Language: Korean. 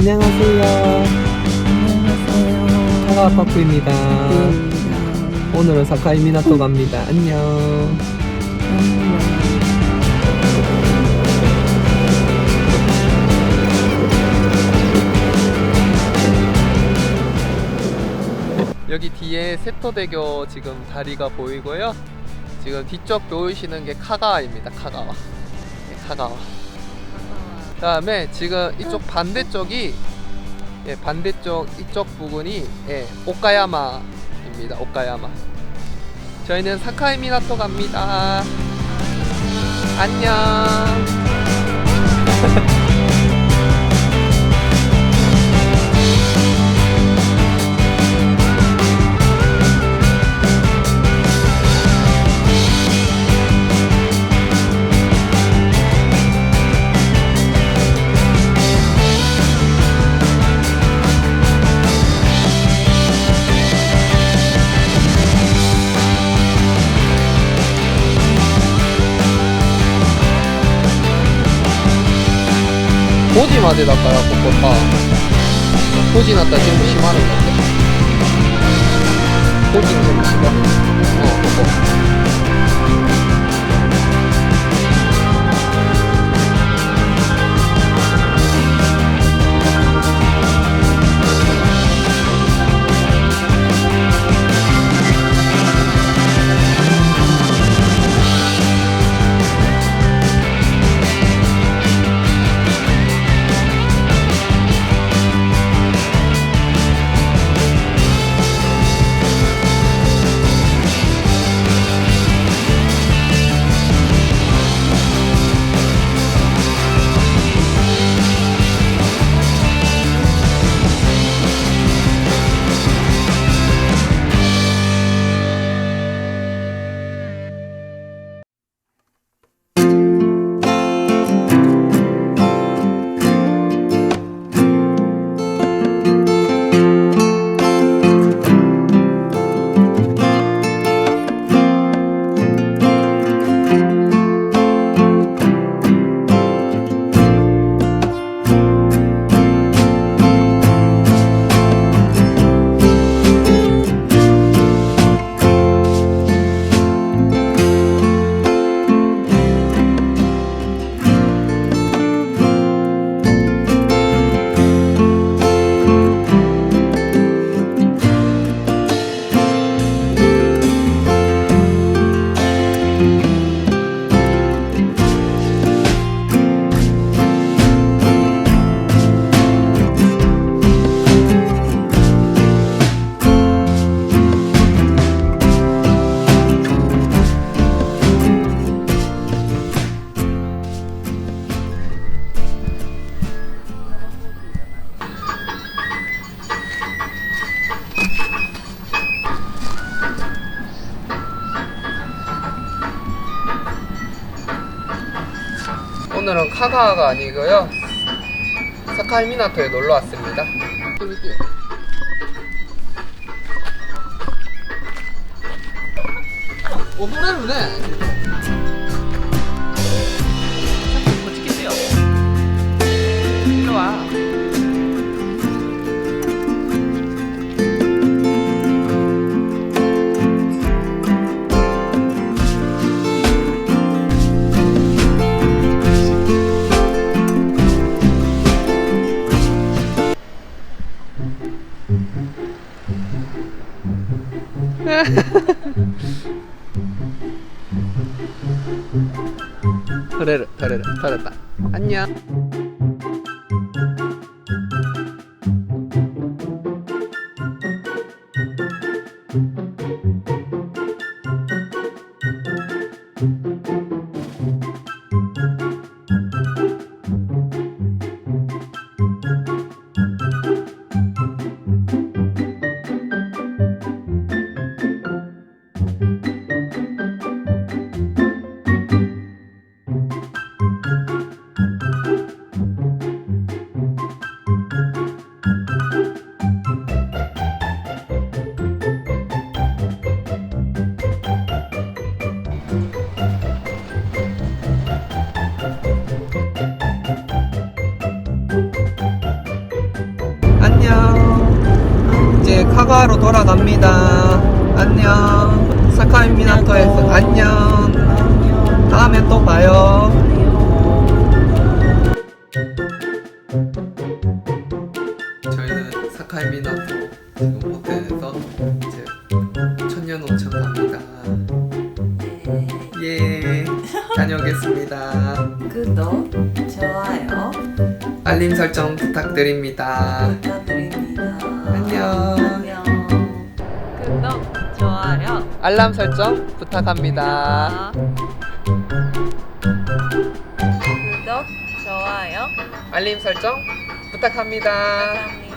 안녕하세요. 안녕하세요. 카가파쿠입니다. 네. 오늘은 사카이 미나토 갑니다. 안녕. 안녕. 여기 뒤에 세토대교 지금 다리가 보이고요. 지금 뒤쪽 보이시는 게 카가와입니다. 카가와. 네, 카가와. 그 다음에 지금 이쪽 반대쪽이 예, 반대쪽 이쪽 부분이 예, 오카야마입니다. 오카야마. 저희는 사카이 미나토 갑니다. 안녕. までだからここさ5時になったら全部閉まるんだって。5時に全部閉まる。 오늘은 카가와가 아니고요. 사카이 미나토에 놀러 왔습니다. 오 노래를 해 털에르 털에르 털었다 안녕. 사카로 돌아갑니다. 안녕. 사카이 미나토에서 안녕. 다음에 또 봐요. 저희는 사카이 미나토 지금 호텔에서 이제 천년온천 갑니다. 예. 다녀오겠습니다. 구독, 좋아요 알림 설정 부탁드립니다. 부탁드립니다. 안녕. 좋아요. 알람 설정 부탁합니다. 구독, 좋아요. 알림 설정 부탁합니다. 감사합니다.